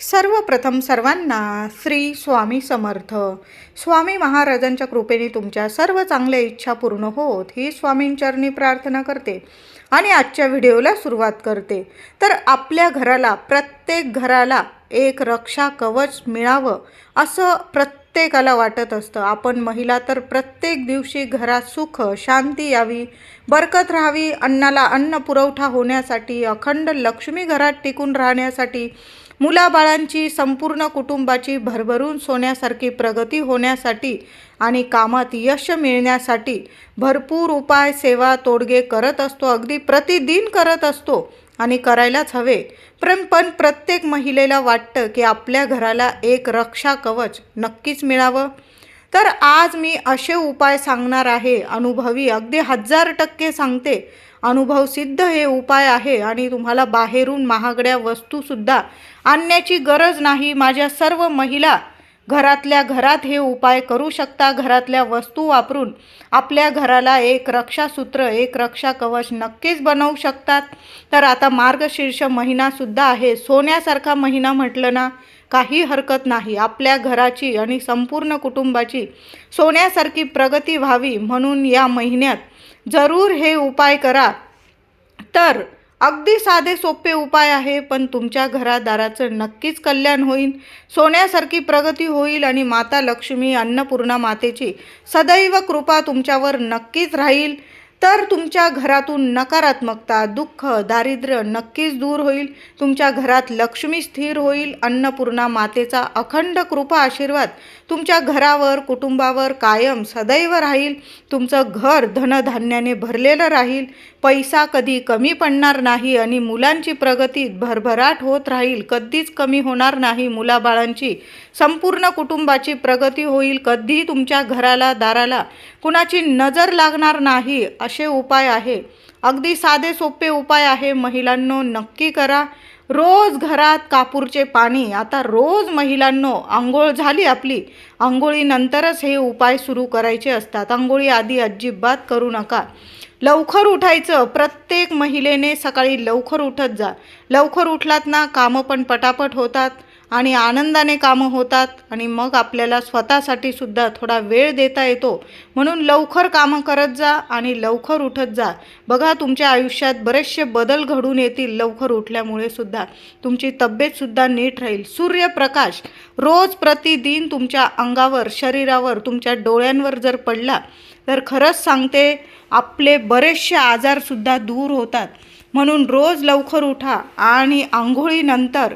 सर्वप्रथम सर्वांना श्री स्वामी समर्थ. स्वामी महाराजांच्या कृपेने तुमच्या सर्व चांगल्या इच्छा पूर्ण होत ही स्वामींचरणी प्रार्थना करते आणि आजच्या व्हिडिओला सुरुवात करते. तर आपल्या घराला प्रत्येक घराला एक रक्षा कवच मिळावं असं प्रत्येकाला वाटत असतं. आपण महिला तर प्रत्येक दिवशी घरात सुख शांती यावी बरकत राहावी. अन्नाला अन्न पुरवठा होण्यासाठी अखंड लक्ष्मी घरात टिकून राहण्यासाठी मुलाबाळांची संपूर्ण कुटुंबाची भरभरून सोन्यासारखी प्रगती होण्यासाठी आणि कामात यश मिळण्यासाठी भरपूर उपाय सेवा तोडगे करत असतो. अगदी प्रतिदिन करत असतो आणि करायलाच हवे. पण पण प्रत्येक महिलेला वाटतं की आपल्या घराला एक रक्षा कवच नक्कीच मिळावं. तर आज मी असे उपाय सांगणार आहे. अनुभवी अगदी हजार टक्के सांगते. अनुभव सिद्ध हे उपाय आहे आणि तुम्हाला बाहेरून महागड्या वस्तूसुद्धा आणण्याची गरज नाही. माझ्या सर्व महिला घरातल्या घरात हे उपाय करू शकता. घरातल्या वस्तू वापरून आपल्या घराला एक रक्षासूत्र एक रक्षा कवच नक्कीच बनवू शकतात. तर आता मार्गशीर्ष महिनासुद्धा आहे. सोन्यासारखा महिना म्हटलं ना काही हरकत नाही. आपल्या घराची आणि संपूर्ण कुटुंबाची सोन्यासारखी प्रगती व्हावी म्हणून या महिन्यात जरूर हे उपाय करा. तर अगदी साधे सोपे उपाय आहे पण तुमच्या घरादाराचं नक्कीच कल्याण होईल. सोन्यासारखी प्रगती होईल आणि माता लक्ष्मी अन्नपूर्णा मातेची सदैव कृपा तुमच्यावर नक्कीच राहील. तर तुमच्या घरातून नकारात्मकता दुःख दारिद्र्य नक्कीच दूर होईल. तुमच्या घरात लक्ष्मी स्थिर होईल. अन्नपूर्णा मातेचा अखंड कृपा आशीर्वाद तुमच्या घरावर कुटुंबावर कायम सदैव राहील. तुमचं घर धनधान्याने भरलेलं राहील. पैसा कधी कमी पडणार नाही आणि मुलांची प्रगती भरभराट होत राहील. कधीच कमी होणार नाही मुलाबाळांची. संपूर्ण कुटुंबाची प्रगती होईल. कधी तुमच्या घराला दाराला कुणाची नजर लागणार नाही. असे उपाय आहे. अगदी साधे सोपे उपाय आहे. महिलांनो नक्की करा. रोज घरात कापूरचे पाणी. आता रोज महिलांनो आंघोळ झाली आपली. आंघोळीनंतरच हे उपाय सुरू करायचे असतात. आंघोळी आधी अजिबात करू नका. लवकर उठायचं. प्रत्येक महिलेने सकाळी लवकर उठत जा. लवकर उठलात ना कामं पण पटापट होतात. आणि आनंदाने कामं होतात आणि मग आपल्याला स्वतःसाठी सुद्धा थोडा वेळ देता येतो. म्हणून लवकर कामं करत जा आणि लवकर उठत जा. बघा तुमच्या आयुष्यात बरेचसे बदल घडून येतील लवकर उठल्यामुळे सुद्धा. तुमची तब्येतसुद्धा नीट राहील. सूर्यप्रकाश रोज प्रतिदिन तुमच्या अंगावर शरीरावर तुमच्या डोळ्यांवर जर पडला तर खरंच सांगते आपले बरेचसे आजारसुद्धा दूर होतात. म्हणून रोज लवकर उठा आणि आंघोळीनंतर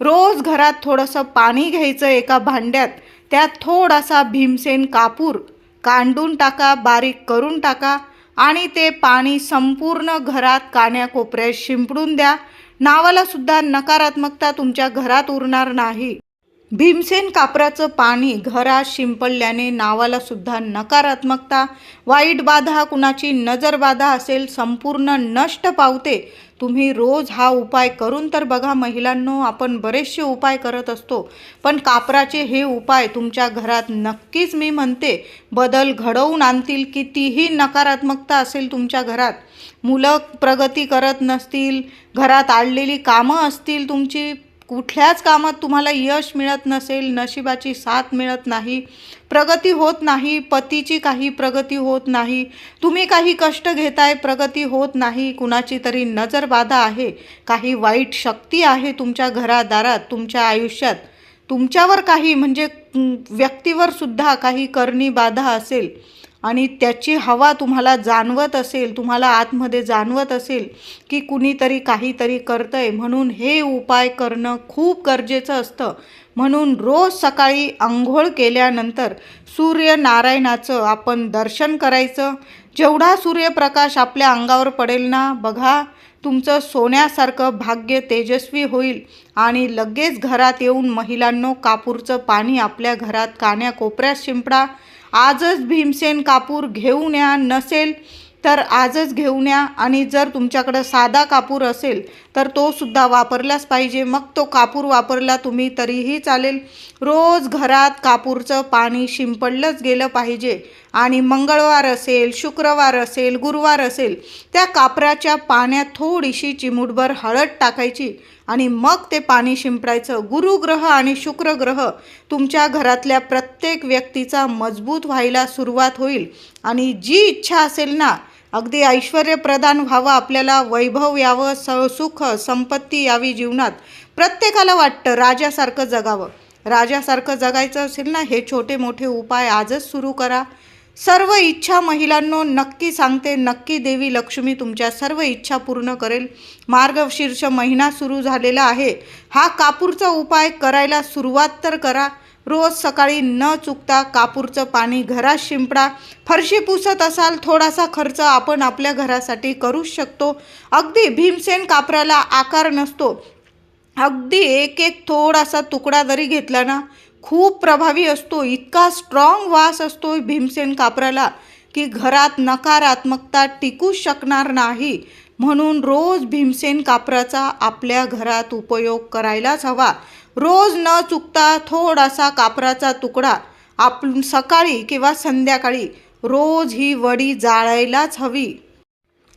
रोज घरात थोडंसं पाणी घ्यायचं एका भांड्यात. त्यात थोडासा भीमसेन कापूर कांडून टाका बारीक करून टाका आणि ते पाणी संपूर्ण घरात कान्याकोपऱ्यात शिंपडून द्या. नावालासुद्धा नकारात्मकता तुमच्या घरात उरणार नाही. भीमसेन कापराचं पाणी घरात शिंपडल्याने नावाला सुद्धा नकारात्मकता. वाईट बाधा कुणाची नजर बाधा असेल संपूर्ण नष्ट पावते. तुम्ही रोज हा उपाय करून तर बघा महिलांनो आपण बरेचसे उपाय करत असतो. पण कापराचे हे उपाय तुमच्या घरात नक्कीच मी म्हणते बदल घडवून आणतील कितीही नकारात्मकता असेल तुमच्या घरात. मुलं प्रगती करत नसतील घरात आडलेली कामं असतील तुमची कुठल्याच कामात तुम्हाला यश मिळत नसेल नशिबाची साथ मिळत नाही प्रगती होत नाही पतीची काही प्रगती होत नाही तुम्ही काही कष्ट घेताय प्रगती होत नाही कुणाची तरी नजरबाधा आहे काही वाईट शक्ती आहे तुमच्या घरादारात तुमच्या आयुष्यात तुमच्यावर काही म्हणजे व्यक्तीवर सुद्धा काही करणी बाधा असेल आणि त्याची हवा तुम्हाला जाणवत असेल तुम्हाला आतमध्ये जाणवत असेल की कुणीतरी काहीतरी करतंय. म्हणून हे उपाय करणं खूप गरजेचं असतं. म्हणून रोज सकाळी आंघोळ केल्यानंतर सूर्यनारायणाचं आपण दर्शन करायचं. जेवढा सूर्यप्रकाश आपल्या अंगावर पडेल ना बघा तुमचं सोन्यासारखं भाग्य तेजस्वी होईल. आणि लगेच घरात येऊन महिलांनो कापूरचं पाणी आपल्या घरात कान्या कोपऱ्यात शिंपडा. आजच भीमसेन कापूर घेऊन या नसेल तर आजच घेऊन या. आणि जर तुमच्याकडं साधा कापूर असेल तर तो सुद्धा वापरलाच पाहिजे. मग तो कापूर वापरला तुम्ही तरीही चालेल. रोज घरात कापूरचं पाणी शिंपडलंच गेलं पाहिजे. आणि मंगळवार असेल शुक्रवार असेल गुरुवार असेल त्या कापराच्या पाण्यात थोडीशी चिमूटभर हळद टाकायची. आणि मग ते पाणी शिंपडायचं. गुरुग्रह आणि शुक्रग्रह तुमच्या घरातल्या प्रत्येक व्यक्तीचा मजबूत व्हायला सुरुवात होईल. आणि जी इच्छा असेल ना अगदी ऐश्वर्यप्रदान व्हावं आपल्याला वैभव यावं स सुख संपत्ती यावी जीवनात प्रत्येकाला वाटतं राजासारखं जगावं. राजासारखं जगायचं असेल ना हे छोटे मोठे उपाय आजच सुरू करा. सर्व इच्छा महिलांनो नक्की सांगते नक्की देवी लक्ष्मी तुमच्या सर्व इच्छा पूर्ण करेल. मार्गशीर्ष महिना सुरू झालेला आहे. हा कापूरचा उपाय करायला सुरुवात तर करा. रोज सकाळी न चुकता कापूरचं पाणी घरात शिंपडा. फरशी पुसत असाल थोडासा खर्च आपण आपल्या घरासाठी करूच शकतो. अगदी भीमसेन कापराला आकार नसतो. अगदी एक एक थोडासा तुकडा जरी घेतला ना खूप प्रभावी असतो इतका स्ट्रॉंग वास असतो भीमसेन कापराला की घरात नकारात्मकता टिकूच शकणार नाही. म्हणून रोज भीमसेन कापराचा आपल्या घरात उपयोग करायलाच हवा. रोज न चुकता थोडासा कापराचा तुकडा आप सकाळी किंवा संध्याकाळी रोज ही वडी जाळायलाच हवी.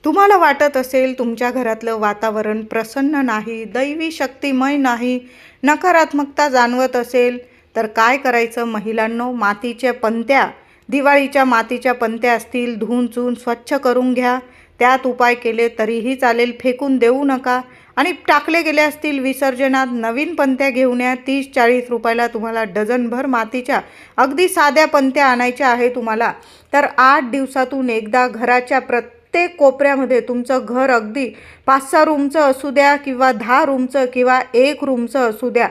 तुम्हाला वाटत असेल तुमच्या घरातलं वातावरण प्रसन्न नाही दैवी शक्तिमय नाही नकारात्मकता जाणवत असेल. तर काय करायचं? महिलांनो मातीच्या पंत्या दिवाळीच्या मातीच्या पंत्या असतील धुवून चून स्वच्छ करून घ्या. त्यात उपाय केले तरीही चालेल फेकून देऊ नका. आणि टाकले गेले असतील विसर्जनात नवीन पंत्या घेऊन या. तीस चाळीस रुपयाला तुम्हाला डझनभर मातीच्या अगदी साध्या पंत्या आणायच्या आहे तुम्हाला. तर आठ दिवसातून एकदा घराच्या प्रत्येक कोपऱ्यामध्ये तुमचं घर अगदी पाच सहा रूमचं असू द्या किंवा दहा रूमचं किंवा एक रूमचं असू द्या.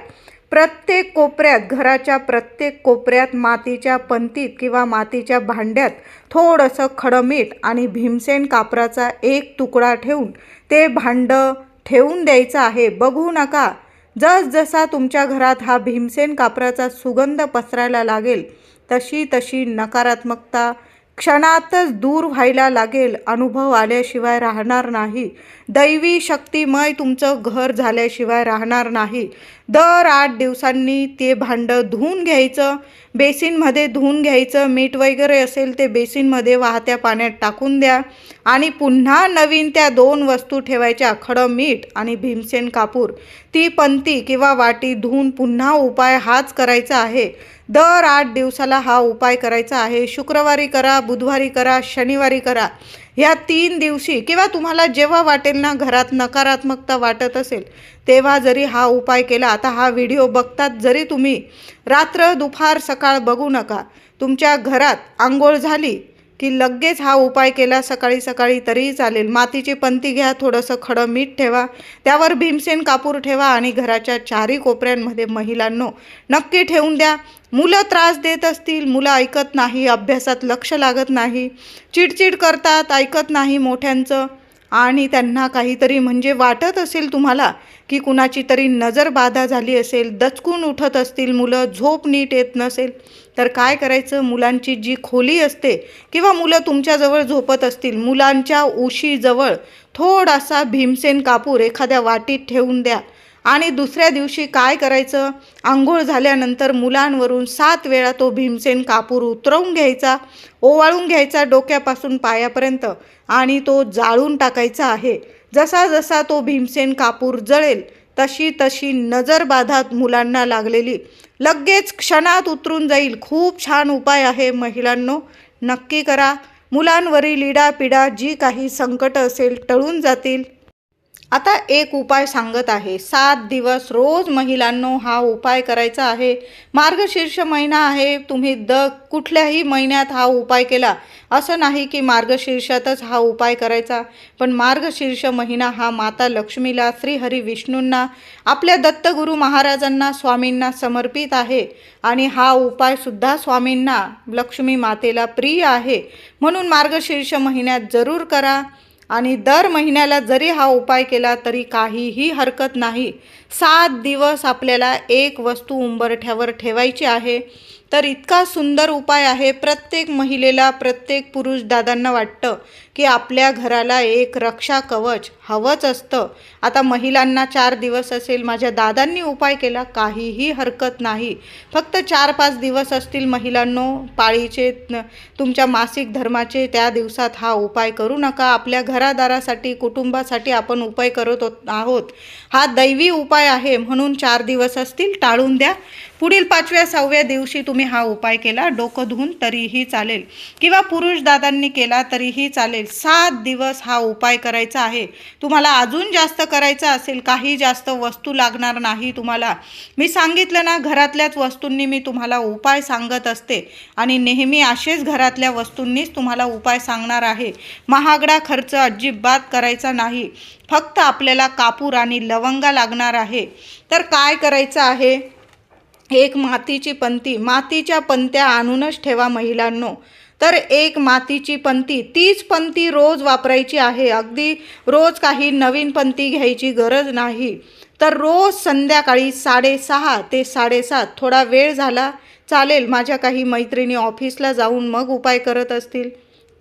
प्रत्येक कोपऱ्यात घराच्या प्रत्येक कोपऱ्यात मातीच्या पंतीत किंवा मातीच्या भांड्यात थोडंसं खडमीठ आणि भीमसेन कापराचा एक तुकडा ठेवून ते भांडं ठेवून द्यायचं आहे. बघू नका. जसजसा तुमच्या घरात हा भीमसेन कापराचा सुगंध पसरायला लागेल तशी तशी नकारात्मकता क्षणातच दूर व्हायला लागेल. अनुभव आल्याशिवाय राहणार नाही. दैवी शक्तिमय तुमचं घर झाल्याशिवाय राहणार नाही. दर आठ दिवसांनी ते भांडं धुवून घ्यायचं. बेसिनमध्ये धुवून घ्यायचं मीठ वगैरे असेल ते बेसिनमध्ये वाहत्या पाण्यात टाकून द्या. आणि पुन्हा नवीन त्या दोन वस्तू ठेवायच्या खडं मीठ आणि भीमसेन कापूर. ती पंती किंवा वाटी धुवून पुन्हा उपाय हाच करायचा आहे. दर आठ दिवसाला हा उपाय करायचा आहे. शुक्रवारी करा बुधवारी करा शनिवारी करा. ह्या तीन दिवशी किंवा तुम्हाला जेव्हा वाटेल ना घरात नकारात्मकता वाटत असेल तेव्हा जरी हा उपाय केला आता हा व्हिडिओ बघतात जरी तुम्ही रात्र दुपार सकाळ बघू नका. तुमच्या घरात आंघोळ झाली की लगेच हा उपाय केला सकाळी सकाळी तरीही चालेल. मातीची पंती घ्या थोडंसं खडं मीठ ठेवा त्यावर भीमसेन कापूर ठेवा आणि घराच्या चारही कोपऱ्यांमध्ये महिलांनो नक्की ठेवून द्या. मुलं त्रास देत असतील मुलं ऐकत नाही अभ्यासात लक्ष लागत नाही चिडचिड करतात ऐकत नाही मोठ्यांचं. आणि त्यांना काहीतरी म्हणजे वाटत असेल तुम्हाला की कुणाची तरी नजर बाधा झाली असेल दचकून उठत असतील मुलं झोप नीट येत नसेल तर काय करायचं? मुलांची जी खोली असते किंवा मुलं तुमच्याजवळ झोपत असतील मुलांच्या उशीजवळ थोडासा भीमसेन कापूर एखाद्या वाटीत ठेवून द्या. आणि दुसऱ्या दिवशी काय करायचं? आंघोळ झाल्यानंतर मुलांवरून सात वेळा तो भीमसेन कापूर उतरवून घ्यायचा ओवाळून घ्यायचा डोक्यापासून पायापर्यंत आणि तो जाळून टाकायचा आहे. जसा जसा तो भीमसेन कापूर जळेल तशी तशी नजरबाधात मुलांना लागलेली. लगेच क्षणात उतरून जाईल. खूप छान उपाय आहे महिलांनो. नक्की करा. मुलांवरील इडापिडा जी काही संकट असेल टळून जातील. आता एक उपाय सांगत आहे. सात दिवस रोज महिलांनो हा उपाय करायचा आहे. मार्गशीर्ष महिना आहे. तुम्ही द कुठल्याही महिन्यात हा उपाय केला. असं नाही की मार्गशीर्षातच हा उपाय करायचा. पण मार्गशीर्ष महिना हा माता लक्ष्मीला श्रीहरी विष्णूंना आपल्या दत्तगुरू महाराजांना स्वामींना समर्पित आहे. आणि हा उपायसुद्धा स्वामींना लक्ष्मी मातेला प्रिय आहे. म्हणून मार्गशीर्ष महिन्यात जरूर करा. आणि दर महिन्याला जरी हा उपाय केला तरी काहीही हरकत नाही. सात दिवस आपल्याला एक वस्तू उंबरठ्यावर ठेवायची आहे. तर इतका सुंदर उपाय आहे प्रत्येक महिलेला प्रत्येक पुरुष दादांना वाटतं की आपल्या घराला एक रक्षा कवच हवंच असतं. आता महिलांना चार दिवस असेल माझ्या दादांनी उपाय केला काहीही हरकत नाही. फक्त चार पाच दिवस असतील महिलांनो पाळीचे तुमच्या मासिक धर्माचे त्या दिवसात हा उपाय करू नका. आपल्या घरादारासाठी कुटुंबासाठी आपण उपाय करत हो, आहोत. हा दैवी उपाय आहे म्हणून चार दिवस असतील टाळून द्या. पुढील पाचव्या सहाव्या दिवशी तुम्ही हा उपाय केला डोकं धुवून तरीही चालेल. किंवा पुरुष दादांनी केला तरीही चालेल. सात दिवस हा उपाय करायचा आहे. तुम्हाला अजून जास्त करायचा असेल काही जास्त वस्तू लागणार नाही तुम्हाला. मी सांगितलं ना घरातल्याच वस्तूंनी मी तुम्हाला उपाय सांगत असते. आणि नेहमी असेच घरातल्या वस्तूंनीच तुम्हाला उपाय सांगणार आहे. महागडा खर्च अजिबात करायचा नाही. फक्त आपल्याला कापूर आणि लवंगा लागणार आहे. तर काय करायचं आहे? एक मातीची पंती मातीच्या पंत्या आणूनच ठेवा महिलांनो. तर एक मातीची पंती तीच पंती रोज वापरायची आहे. अगदी रोज काही नवीन पंती घ्यायची गरज नाही. तर रोज संध्याकाळी साडेसहा ते साडेसात थोडा वेळ झाला चालेल. माझ्या काही मैत्रिणी ऑफिसला जाऊन मग उपाय करत असतील.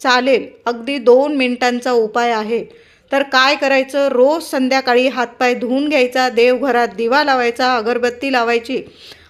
चालेल. अगदी दोन मिनिटांचा उपाय आहे. तर काय करायचं? रोज संध्याकाळी हातपाय धुवून घ्यायचा देवघरात दिवा लावायचा अगरबत्ती लावायची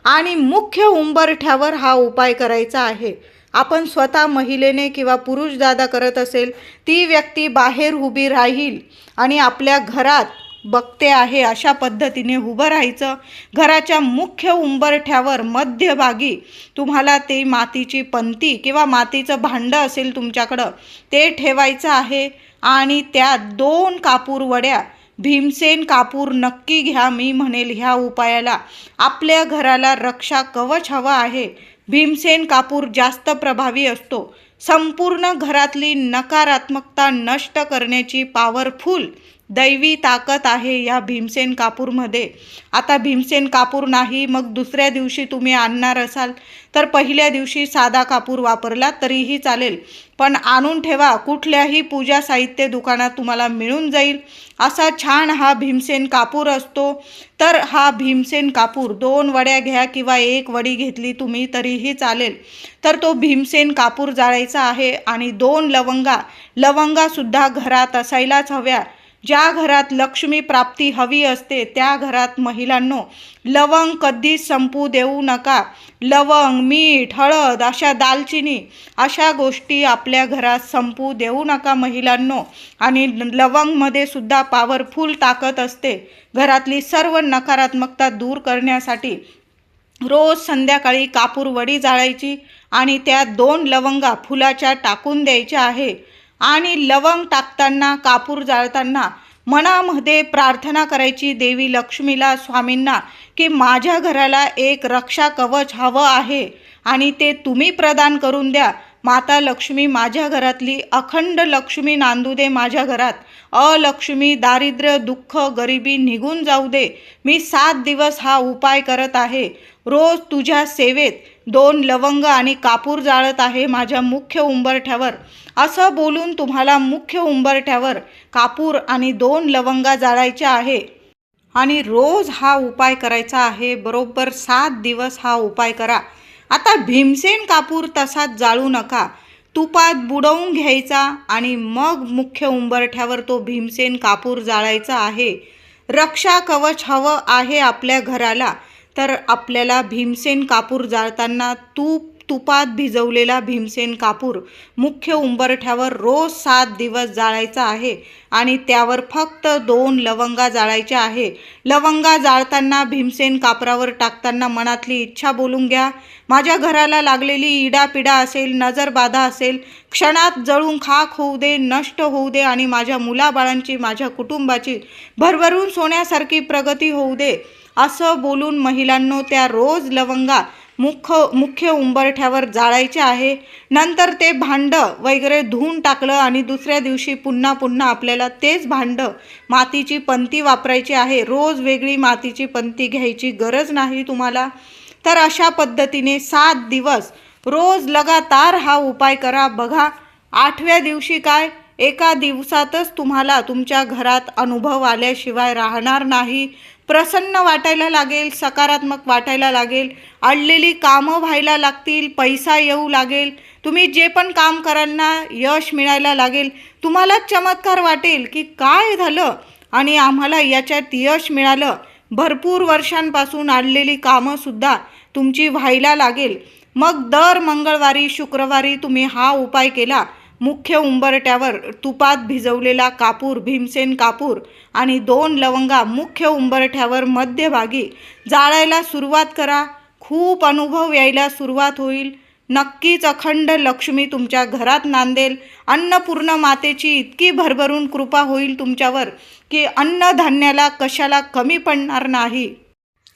आणि मुख्य उंबरठ्यावर हा उपाय करायचा आहे. आपण स्वतः महिलेने किंवा पुरुष दादा करत असेल ती व्यक्ती बाहेर उभी राहील आणि आपल्या घरात बघते आहे अशा पद्धतीने उभं राहायचं. घराच्या मुख्य उंबरठ्यावर मध्यभागी तुम्हाला ते मातीची पंती किंवा मातीचं भांडं असेल तुमच्याकडं ते ठेवायचं आहे आणि त्या दोन कापूर वड्या भीमसेन कापूर नक्की घ्या मी म्हणेल ह्या उपायाला. आपल्या घराला रक्षा कवच हवं आहे. भीमसेन कापूर जास्त प्रभावी असतो. संपूर्ण घरातली नकारात्मकता नष्ट करण्याची पॉवरफुल दैवी ताकद आहे या भीमसेन कापूरमध्ये. आता भीमसेन कापूर नाही मग दुसऱ्या दिवशी तुम्ही आणणार असाल. तर पहिल्या दिवशी साधा कापूर वापरला तरीही चालेल. पण आणून ठेवा कुठल्याही पूजा साहित्य दुकानात तुम्हाला मिळून जाईल. असा छान हा भीमसेन कापूर असतो. तर हा भीमसेन कापूर दोन वड्या घ्या किंवा एक वडी घेतली तुम्ही तरीही चालेल. तर तो भीमसेन कापूर जाळायचा आहे आणि दोन लवंगा लवंगासुद्धा घरात असायलाच हव्या. ज्या घरात लक्ष्मी प्राप्ती हवी असते त्या घरात महिलांनो लवंग कधीच संपू देऊ नका. लवंग मीठ हळद अशा दालचिनी अशा गोष्टी आपल्या घरात संपू देऊ नका महिलांनो. आणि लवंगमध्ये सुद्धा पॉवरफुल ताकद असते. घरातली सर्व नकारात्मकता दूर करण्यासाठी रोज संध्याकाळी कापूर वडी जाळायची आणि त्यात दोन लवंगा फुलाच्या टाकून द्यायच्या आहे. आणि लवंग टाकताना कापूर जाळताना मनामध्ये प्रार्थना करायची देवी लक्ष्मीला स्वामींना की माझ्या घराला एक रक्षा कवच हवं आहे आणि ते तुम्ही प्रदान करून द्या. माता लक्ष्मी माझ्या घरातली अखंड लक्ष्मी नांदू दे माझ्या घरात. अलक्ष्मी दारिद्र्य दुःख गरिबी निघून जाऊ दे. मी सात दिवस हा उपाय करत आहे. रोज तुझ्या सेवेत दोन लवंग आणि कापूर जाळत आहे माझ्या मुख्य उंबरठ्यावर. असं बोलून तुम्हाला मुख्य उंबरठ्यावर कापूर आणि दोन लवंगा जाळायच्या आहे. आणि रोज हा उपाय करायचा आहे. बरोबर सात दिवस हा उपाय करा. आता भीमसेन कापूर तसाच जाळू नका. तुपात बुडवून घ्यायचा आणि मग मुख्य उंबरठ्यावर तो भीमसेन कापूर जाळायचा आहे. रक्षा कवच हवं आहे आपल्या घराला. तर आपल्याला भीमसेन कापूर जाळताना तूप तुपात भिजवलेला भीमसेन कापूर मुख्य उंबरठ्यावर रोज सात दिवस जाळायचा आहे आणि त्यावर फक्त दोन लवंगा जाळायच्या आहे. लवंगा जाळताना भीमसेन कापरावर टाकताना मनातली इच्छा बोलून घ्या. माझ्या घराला लागलेली इडापिडा असेल नजरबाधा असेल क्षणात जळून खाक होऊ दे नष्ट होऊ दे आणि माझ्या मुलाबाळांची माझ्या कुटुंबाची भरभरून सोन्यासारखी प्रगती होऊ दे. असं बोलून महिलांनो त्या रोज लवंगा मुख्य मुख्य उंबरठ्यावर जाळायचे आहे. नंतर ते भांडं वगैरे धुवून टाकलं आणि दुसऱ्या दिवशी पुन्हा पुन्हा आपल्याला तेच भांडं मातीची पंती वापरायची आहे. रोज वेगळी मातीची पंती घ्यायची गरज नाही तुम्हाला? तर अशा पद्धतीने सात दिवस रोज लगातार हा उपाय करा. बघा आठव्या दिवशी काय? एका दिवसातच तुम्हाला तुमच्या घरात अनुभव आल्याशिवाय राहणार नाही. प्रसन्न वाटायला लागेल सकारात्मक वाटायला लागेल अडलेली कामं व्हायला लागतील पैसा येऊ लागेल तुम्ही जे पण काम करांना यश मिळायला लागेल. तुम्हाला चमत्कार वाटेल की काय झालं आणि आम्हाला याच्यात यश मिळालं. भरपूर वर्षांपासून आणलेली कामंसुद्धा तुमची व्हायला लागेल. मग दर मंगळवारी शुक्रवारी तुम्ही हा उपाय केला. मुख्य उंबरट्यावर तुपात भिजवलेला कापूर भीमसेन कापूर आणि दोन लवंगा मुख्य उंबरठ्यावर मध्यभागी जाळायला सुरुवात करा. खूप अनुभव यायला सुरुवात होईल. नक्कीच अखंड लक्ष्मी तुमच्या घरात नांदेल. अन्नपूर्ण मातेची इतकी भरभरून कृपा होईल तुमच्यावर की अन्नधान्याला कशाला कमी पडणार नाही.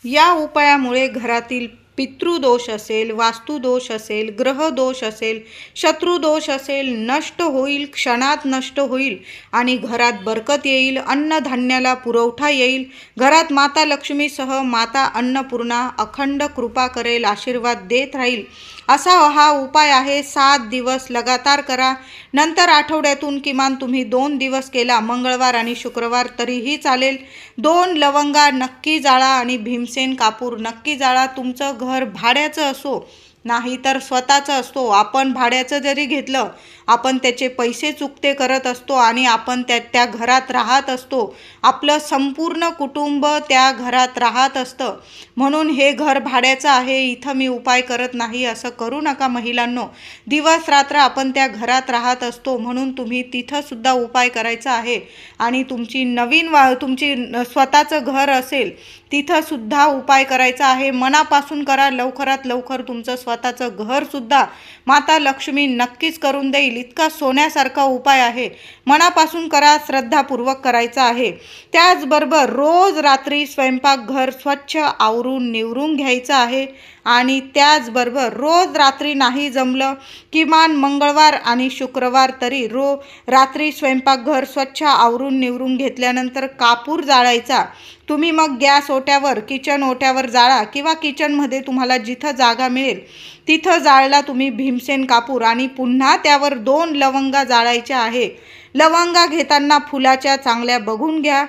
या उपायामुळे घरातील पितृदोष असेल वास्तुदोष असेल ग्रहदोष असेल शत्रुदोष असेल नष्ट होईल क्षणात नष्ट होईल आणि घरात बरकत येईल अन्नधान्याला पुरवठा येईल. घरात माता लक्ष्मीसह माता अन्नपूर्णा अखंड कृपा करेल आशीर्वाद देत राहील. असा हा उपाय आहे सात दिवस लगातार करा. नंतर आठवड्यातून किमान तुम्ही दोन दिवस केला मंगळवार आणि शुक्रवार तरीही चालेल. दोन लवंगा नक्की जाळा आणि भीमसेन कापूर नक्की जाळा तुमचं घर भाड्याचं असो नाही तर स्वतःचं असतो आपण भाड्याचं जरी घेतलं आपण त्याचे पैसे चुकते करत असतो आणि आपण त्या त्या घरात राहत असतो. आपलं संपूर्ण कुटुंब त्या घरात राहत असतं. म्हणून हे घर भाड्याचं आहे इथं मी उपाय करत नाही असं करू नका महिलांनो. दिवस रात्र आपण त्या घरात राहत असतो म्हणून तुम्ही तिथंसुद्धा उपाय करायचा आहे. आणि तुमची नवीन वा तुमची स्वतःचं घर असेल तिथंसुद्धा उपाय करायचा आहे. मनापासून करा लवकरात लवकर तुमचं स्वतःचं घरसुद्धा माता लक्ष्मी नक्कीच करून देईल. इतका सोन्यासारखा उपाय आहे. मनापासून करा श्रद्धापूर्वक करायचा आहे. त्याचबरोबर रोज रात्री स्वयंपाकघर स्वच्छ आवरून निवरून घ्यायचं आहे. आणि त्याचबरोबर रोज रात्री नाही जमलं किमान मंगळवार आणि शुक्रवार तरी रो रात्री स्वयंपाकघर स्वच्छ आवरून निवरून घेतल्यानंतर कापूर जाळायचा. तुम्ही मग गॅस ओट्यावर किचन ओट्यावर जाळा किंवा किचनमध्ये तुम्हाला जिथं जागा मिळेल तिथं जाळला तुम्ही भीमसेन कापूर आणि पुन्हा त्यावर दोन लवंगा जाळायच्या आहे. लवंगा घेताना फुलाच्या चांगल्या बघून घ्या.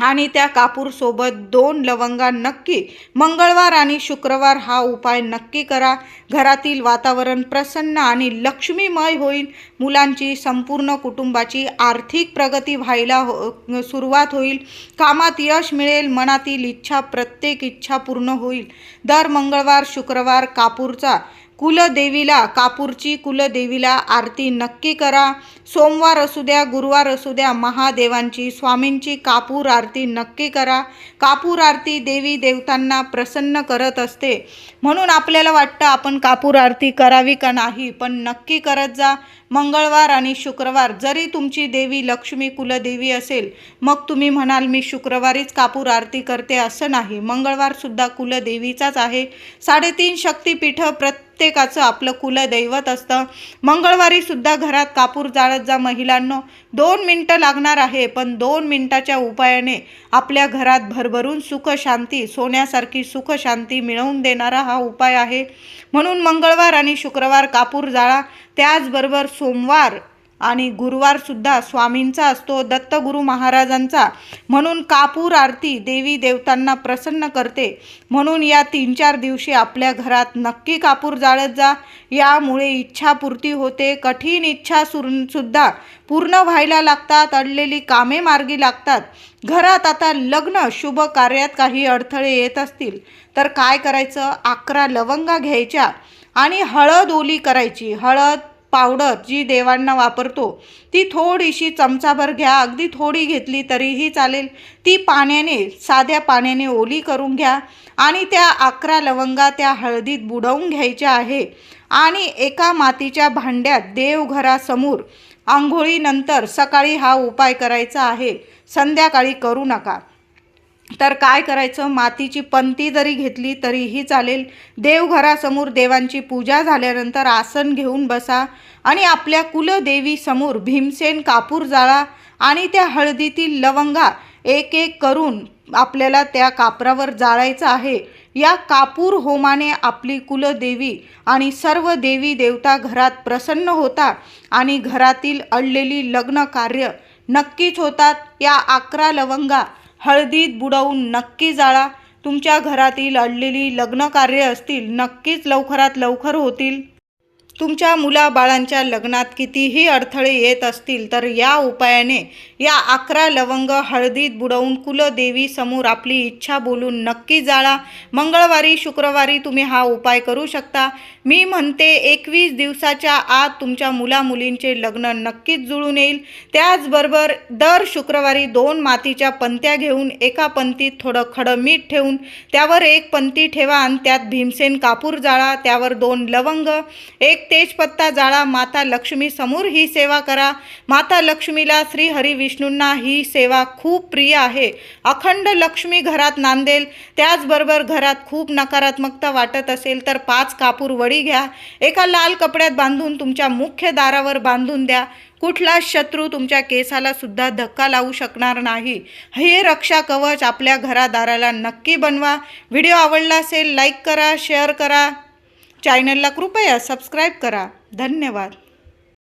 आणि त्या कापूरसोबत दोन लवंगा नक्की. मंगळवार आणि शुक्रवार हा उपाय नक्की करा. घरातील वातावरण प्रसन्न आणि लक्ष्मीमय होईल. मुलांची संपूर्ण कुटुंबाची आर्थिक प्रगती व्हायला हो सुरुवात होईल. कामात यश मिळेल. मनातील इच्छा प्रत्येक इच्छा पूर्ण होईल. दर मंगळवार शुक्रवार कापूरचा कुलदेवीला कापूरची कुलदेवीला आरती नक्की करा. सोमवार असू द्या गुरुवार असू द्या महादेवांची स्वामींची कापूर आरती नक्की करा. कापूर आरती देवी देवतांना प्रसन्न करत असते. म्हणून आपल्याला वाटतं आपण कापूर आरती करावी का नाही? पण नक्की करत जा. मंगळवार आणि शुक्रवार जरी तुमची देवी लक्ष्मी कुलदेवी असेल मग तुम्ही म्हणाल मी शुक्रवारीच कापूर आरती करते असं नाही. मंगळवारसुद्धा कुलदेवीचाच आहे. साडेतीन शक्तिपीठं प्रत्येकाचं आपलं कुलदैवत असतं. मंगळवारी सुद्धा घरात कापूर जाळत जा महिलांनो. दोन मिनटं लागणार आहे पण दोन मिनटाच्या उपायाने आपल्या घरात भरभरून सुख शांती सोन्यासारखी सुख शांती मिळवून देणारा हा उपाय आहे. म्हणून मंगळवार आणि शुक्रवार कापूर जाळा. त्याचबरोबर सोमवार आणि गुरुवारसुद्धा स्वामींचा असतो दत्तगुरू महाराजांचा. म्हणून कापूर आरती देवी देवतांना प्रसन्न करते. म्हणून या तीन चार दिवशी आपल्या घरात नक्की कापूर जाळत जा. यामुळे इच्छापूर्ती होते. कठीण इच्छा सुर सुद्धा पूर्ण व्हायला लागतात. अडलेली कामे मार्गी लागतात. घरात आता लग्न शुभ कार्यात काही अडथळे येत असतील. तर काय करायचं? अकरा लवंगा घ्यायच्या आणि हळद ओली करायची. हळद पावडर जी देवांना वापरतो ती थोडीशी चमचाभर घ्या. अगदी थोडी घेतली तरीही चालेल. ती पाण्याने साध्या पाण्याने ओली करून घ्या आणि त्या अकरा लवंगा त्या हळदीत बुडवून घ्यायच्या आहे आणि एका मातीच्या भांड्यात देवघरासमोर आंघोळीनंतर सकाळी हा उपाय करायचा आहे. संध्याकाळी करू नका. तर काय करायचं? मातीची पंती जरी घेतली तरीही चालेल. देवघरासमोर देवांची पूजा झाल्यानंतर आसन घेऊन बसा आणि आपल्या कुलदेवीसमोर भीमसेन कापूर जाळा आणि त्या हळदीतील लवंगा एक एक करून आपल्याला त्या कापरावर जाळायचं आहे. या कापूर होमाने आपली कुलदेवी आणि सर्व देवी देवता घरात प्रसन्न होता आणि घरातील अडलेली लग्न कार्य नक्कीच होतात. या अकरा लवंगा हळदीत बुडवून नक्की जाळा. तुमच्या घरातील अडलेली लग्नकार्य असतील नक्कीच लवकरात लवकर होतील. तुमच्या मुलाबाळांच्या लग्नात कितीही अडथळे येत असतील तर या उपायाने या अकरा लवंग हळदीत बुडवून कुलदेवी समोर आपली इच्छा बोलून नक्की जाळा. मंगळवारी शुक्रवारी तुम्ही हा उपाय करू शकता. मी म्हणते एकवीस दिवसाच्या आत तुमच्या मुलामुलींचे लग्न नक्कीच जुळून येईल. त्याचबरोबर दर शुक्रवारी दोन मातीच्या पंत्या घेऊन एका पंतीत थोडं खडं मीठ ठेवून त्यावर एक पंती ठेवा आणि त्यात भीमसेन कापूर जाळा. त्यावर दोन लवंग एक तेजपत्ता जाळा माता लक्ष्मी समोर ही सेवा करा. माता लक्ष्मीला श्री हरी विष्णूंना ही सेवा खूप प्रिय आहे. अखंड लक्ष्मी घरात नांदेल. त्याचबरोबर घरात खूप नकारात्मकता वाटत असेल तर पाच कापूर वडी घ्या. एका लाल कपड्यात बांधून तुमच्या मुख्य दारावर बांधून द्या. कुठला शत्रू तुमच्या केसाला सुद्धा धक्का लावू शकणार नाही. हे रक्षा कवच आपल्या घरादाराला नक्की बनवा. व्हिडिओ आवडला असेल लाईक करा शेअर करा. चॅनलला कृपया सबस्क्राईब करा. धन्यवाद.